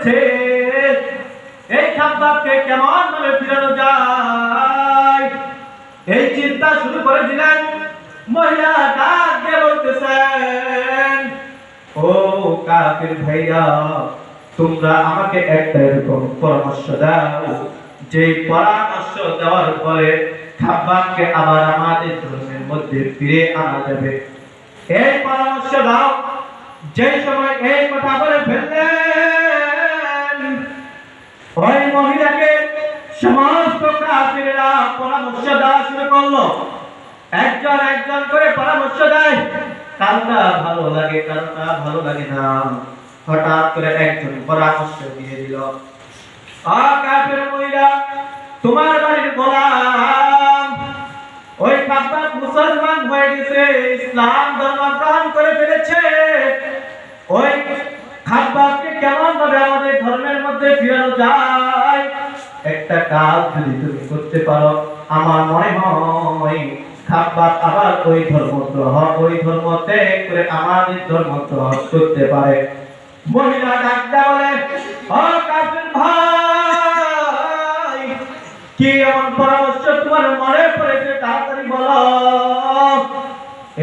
করেছে এই খাবারকে কেমন ভাবে ফিরানো যায়? এই চিন্তা শুরু করে দিলেন মহিলা ডাক বলতেছেন, ও কাফির ভাইয়া তোমরা আমাকে একটা এরকম পরামর্শ দাও। যে পরামর্শ দেওয়ার পরে খাবারকে আবার আমাদের ধর্মের মধ্যে ফিরে আনা যাবে। এই পরামর্শ দাও। যে সময় এই কথা বলে ওই মহিলাকে সমস্ত পরামর্শ শুরু করল। একজন একজন করে পরামর্শ ভালো লাগে ভালো লাগে না। হঠাৎ করে একজন পরামর্শ দিয়ে দিল, আ কাফের মহিলা, তোমার বাড়ির গোলাম, ওই খাবার মুসলমান হয়ে গেছে, ইসলাম ধর্ম করে ফেলেছে ওই খাবারকে কেমন ভাবে আমাদের ধর্মের মধ্যে ফিরানো যায়। একটা কাজ যদি তুমি করতে পারো, আমার মনে হয় খাবার আবার ওই ধর্ম গ্রহণ, ওই ধর্ম ত্যাগ করে আমাদের ধর্ম গ্রহণ করতে পারে। মহিলা ডাক্তার বলে ভাই, কি এমন পরামর্শ তোমার মনে পড়েছে তাড়াতাড়ি বলো।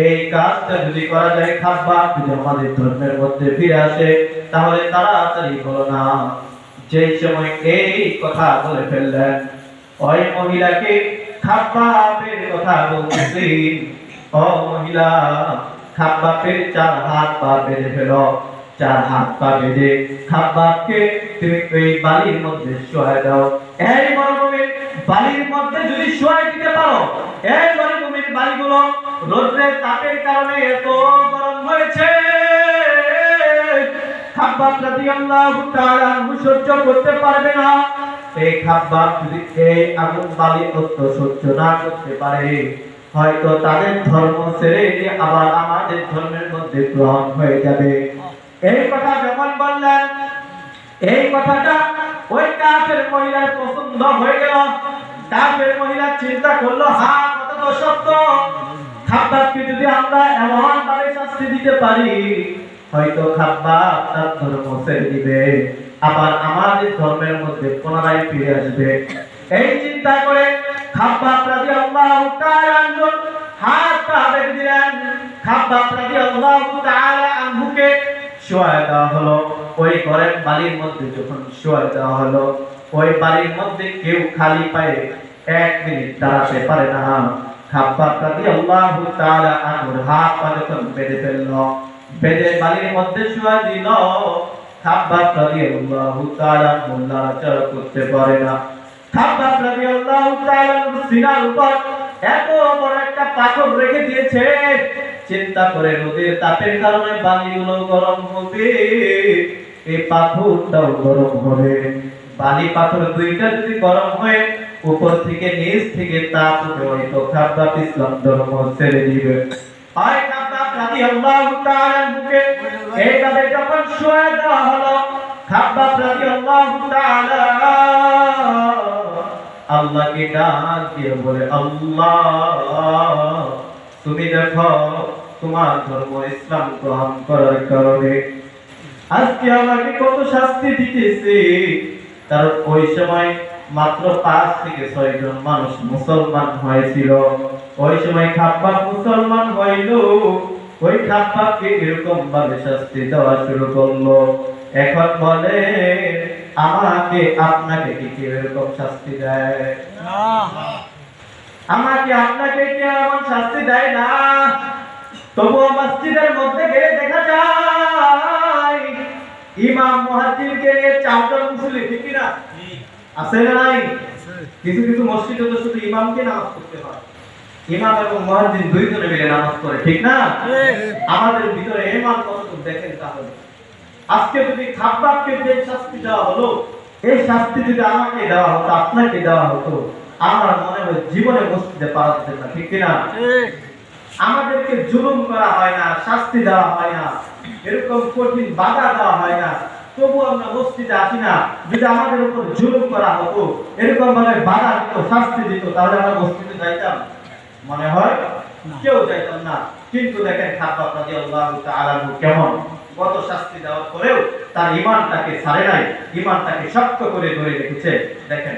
এই কাজটা যদি করা যায়, খাবার যদি আমাদের ধর্মের মধ্যে ফিরে আসে, তাহলে তাড়াতাড়ি বলো না। যেই সময় এই কথা বলে ফেললেন, ওই মহিলাকে খাবাবের কথা ও মহিলা খাবাবের চার হাত পা বেঁধে ফেলো। চার হাত পা বেঁধে খাবাবকে তুমি বালির মধ্যে শোয়া দাও। এই বালির মধ্যে যদি শোয়া দিতে পারো, এই মরুভূমির বালিগুলো রোদ্রের তাপের কারণে এত এই হয়তো তাদের ধর্ম ছেড়ে আবার আমাদের ধর্মের মধ্যে গ্রহণ হয়ে যাবে। এই কথা যখন বললেন, এই কথাটা ওই কাফের মহিলার পছন্দ হয়ে গেল। কাফের মহিলা চিন্তা করল, হা কথা তো সত্য। খাব্বাবকে যদি আমরা এমন ভাবে শাস্তি দিতে পারি হয়তো খাব্বাব তার ধর্ম ছেড়ে দিবে। আবার আমাদের ধর্মের মধ্যে পুনরায় ফিরে আসবে। এই চিন্তা করে তাআলা আনহু হাত দিলেন। খাব্বাব রাদিয়াল্লাহু তাআলা হলো। ওই ঘরের বালির মধ্যে যখন হলো, ওই বালির মধ্যে কেউ খালি পায়ে এক মিনিট দাঁড়াতে পারে না। খাব্বাব রাদিয়াল্লাহু তাআলা হাত পা যখন বেঁধে ফেলল বেঁধে বালির মধ্যে শোয়া দিল। খাব্বাব রাদিয়াল্লাহু তাআলা নড়াচড়া করতে পারে না। খাব্বাব রাদিয়াল্লাহু তাআলা সিনার উপর এত বড় একটা পাথর রেখে দিয়েছে। চিন্তা করে নদীর তাপের কারণে বালিগুলো গরম হবে। এই পাথরটাও গরম হবে। বালি পাথর দুইটা যদি গরম হয়ে, উপর থেকে নিচ থেকে তাপ হয়তো খাব্বাব ইসলাম ধর্ম ছেড়ে দিবে। খাব্বাব রাদিয়াল্লাহু তাআলা বুকে এইভাবে যখন শুয়ে দেওয়া হলো খাব্বাব রাদিয়াল্লাহু তাআলা আল্লাহকে ডাক দিয়ে বলে আল্লাহ তুমি দেখো তোমার ধর্ম ইসলাম গ্রহণ করার কারণে আজকে আমাকে কত শাস্তি দিতেছে। কারণ ওই সময় মাত্র পাঁচ থেকে ছয় জন মানুষ মুসলমান হয়েছিল। ওই সময় খাপ্পাক মুসলমান হইল। ওই খাপ্পাককে এরকম ভাবে শাস্তি দেওয়া শুরু করল। এখন বলে আমাকে আপনাকে কি কেউ এরকম শাস্তি দেয়? আমাকে আপনাকে কি এমন শাস্তি দেয় না? তবুও মসজিদের মধ্যে গেলে দেখা যায় ইমাম মুহাজ্জিরকে নিয়ে চারজন মুসলিম ঠিক না? আছে না নাই? কিছু কিছু মসজিদে তো শুধু ইমামকে নামাজ করতে হয়। ইমাম এবং মুহাজ্জির দুইজনে মিলে নামাজ পড়ে ঠিক না? আমাদের ভিতরে ইমান কতটুকু দেখেন তাহলে? আজকে যদি খাব্বাবকে যে শাস্তি দেওয়া হলো এই শাস্তি যদি আমাকে দেওয়া হতো আপনাকে দেওয়া হতো আমার মনে হয় জীবনে মসজিদে পারা যেত না ঠিক কিনা? আমাদেরকে জুলুম করা হয় না শাস্তি দেওয়া হয় না এরকম কঠিন বাধা দেওয়া হয় না। তবু আমরা মসজিদে আসি না। যদি আমাদের উপর জুলুম করা হতো এরকম ভাবে বাধা দিত শাস্তি দিত তাহলে আমরা মসজিদে যাইতাম। মনে হয়? কেউ যাইতাম না। কিন্তু দেখেন খাব্বাব রাদিয়াল্লাহু তাআলা কেমন? কত শাস্তি দেওয়ার পরেও তার ইমানটাকে ছাড়ে নাই। ইমানটাকে শক্ত করে ধরে রেখেছে। দেখেন।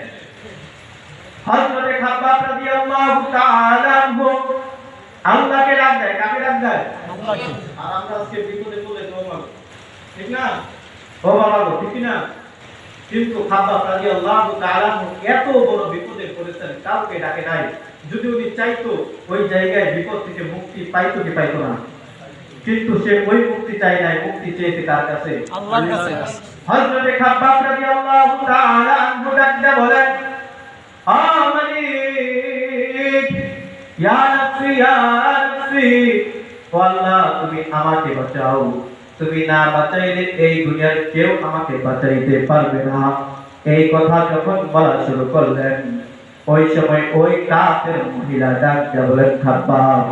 হযরতে খাব্বাব রাদিয়াল্লাহু তাআলা আল্লাহকে ডাক দেয়। কাকে ডাক দেয়? আর আমরা আজকে বিপদে পড়লে তো ঠিক না? ও বাবা গো ঠিক না? কিন্তু খাব্বাব রাদিয়াল্লাহু তাআলা এত বড় বিপদে পড়েছেন কাউকে ডাকে নাই। যদি উনি চাইতো ওই জায়গায় বিপদ থেকে মুক্তি পাইতো কি পাইতো না? কিন্তু সে ওই মুক্তি চাই নাই মুক্তি চেয়েছে কার কাছে? আল্লাহর কাছে হযরতে খাব্বাব রাদিয়াল্লাহু তাআলা আনহু ডাক বলেন আ মালিক ইয়া নাফসি ইয়া নাফসি আল্লাহ তুমি আমাকে বাঁচাও। তুমি না বাঁচাইলে এই দুনিয়ার কেউ আমাকে বাঁচাইতে পারবে না। এই কথা যখন বলা শুরু করলেন ওই সময় ওই কাফের মহিলা ডাক দিয়ে বলেন খাব্বাব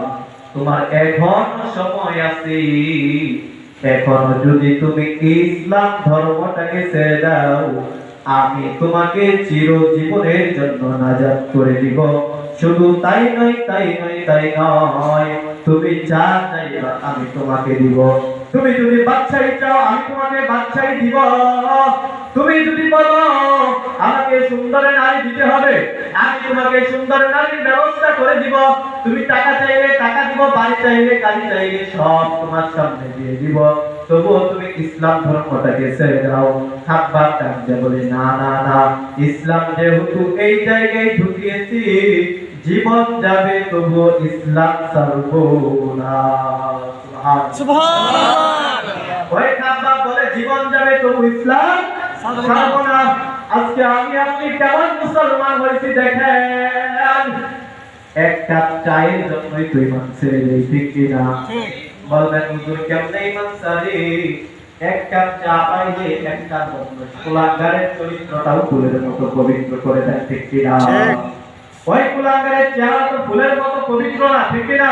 তোমার এখন সময় আছে। এখন যদি তুমি ইসলাম ধর্মটাকে ছেড়ে দাও, আমি তোমাকে চির জীবনের জন্য নাজাত করে দিব। শুধু তাই নয় তাই নয় তাই নয়, তুমি যা চাইবা আমি তোমাকে দিব। তুমি যদি বাচ্চাই চাও, আমি তোমাকে বাচ্চাই দিব। তুমি যদি বলো, আমাকে সুন্দর নারী দিতে হবে, আমি তোমাকে সুন্দর নারীর ব্যবস্থা করে দিব। তুমি টাকা চাইলে টাকা দিব, বাড়ি চাইলে গাড়ি চাইলে সব তোমার সামনে দিয়ে দিব। তবুও তুমি ইসলাম ধর্মটাকে ছেড়ে দাও। খাবার ডাকতে বলে, না না না, ইসলাম যেহেতু এই জায়গায় ঢুকিয়েছি, জীবন যাবে তবুও ইসলাম ছাড়বো না। সুবহান। সুবহান। বলে জীবন যাবে তবু ইসলাম ছাড়বো না আজকে আমি আপনি কেমন মুসলমান হয়েছি দেখেন। এক কাপ চায়ের জন্যই তুই ইমান ছেড়ে দেই ঠিক। কিনা বলবেন হুজুর কেমনে ইমান ছাড়ি এক কাপ চা পাইলে একটা কুলাঙ্গারের চরিত্রটাও ফুলের মতো পবিত্র করে দেয় ঠিক ঠিক। ওই কুলাঙ্গারের চেহারা তো ফুলের মতো পবিত্র না ঠিক কিনা?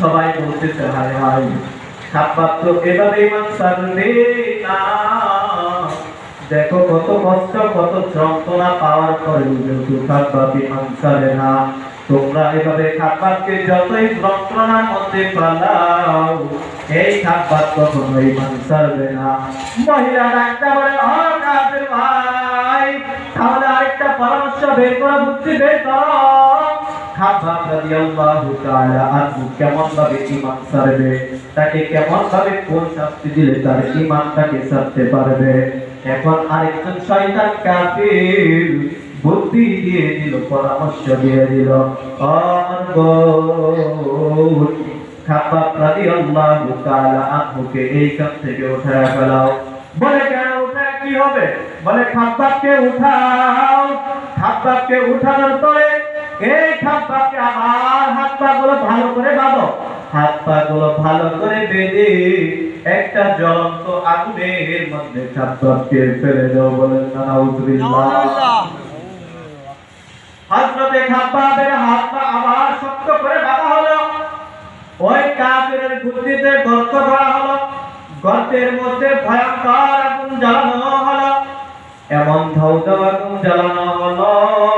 সবাই বলতেছে হায় হায় খাবার এভাবে ইমান না। দেখো কত কষ্ট, কত যন্ত্রণা পাওয়ার পরে খাবার ইমান ছাড়ে না। তোমরা এভাবে খাবারকে যতই যন্ত্রণার মধ্যে পালাও, এই খাবার কখনো ইমান ছাড়বে না। মহিলা ডাক্তার বলে ও কাফের ভাই, তাহলে আরেকটা পরামর্শ বের করা, বুদ্ধি বের করো। খাব্বাব রাদিয়াল্লাহু তাআলা আনহু কেমন ভাবে ঈমান ছাড়বে? তাকে কেমন ভাবে কোন শাস্তি দিলে তার ঈমানটাকে ছাড়তে পারবে? এখন আরেকজন শয়তান কাফির বুদ্ধি দিয়ে দিল, পরামর্শ দিয়ে দিল আমার বোন, খাব্বাব রাদিয়াল্লাহু তাআলা আনহুকে এইখান থেকে উঠায় ফেলাও। বলে, কেন উঠায়? কি হবে? বলে, খাব্বাবকে উঠাও। খাব্বাবকে উঠানোর পরে এই আবার হাত পা গুলো ভালো করে বাঁধো। হাত পা গুলো ভালো করে বেঁধে একটা জ্বলন্ত আগুনের মধ্যে খাব্বাবকে ফেলে দাও বলেন না হযরতে হাত পা আবার শক্ত করে বাঁধা হলো। ওই কাফিরের গর্ত করা হলো। গর্তের মধ্যে ভয়ঙ্কর আগুন জ্বালানো হলো। এমন ধাউ আগুন জ্বালানো হলো।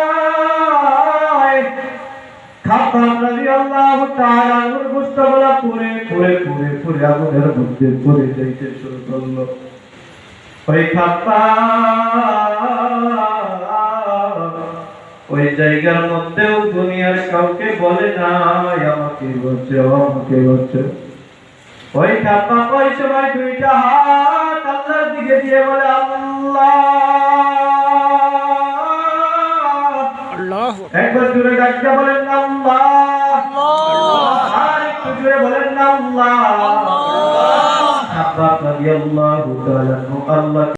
ওই জায়গার মধ্যেও দুনিয়ার কাউকে বলে নাই, আমাকে বলছে আমাকে বলছে। ওই খাব্বাব ওই সময় দুইটা হাত দিকে দিয়ে বলে, আল্লাহ! একবার জুড়ে ডাকতে বলেন আল্লাহ। আর একটু জুড়ে বলেন আল্লাহ। আল্লাহ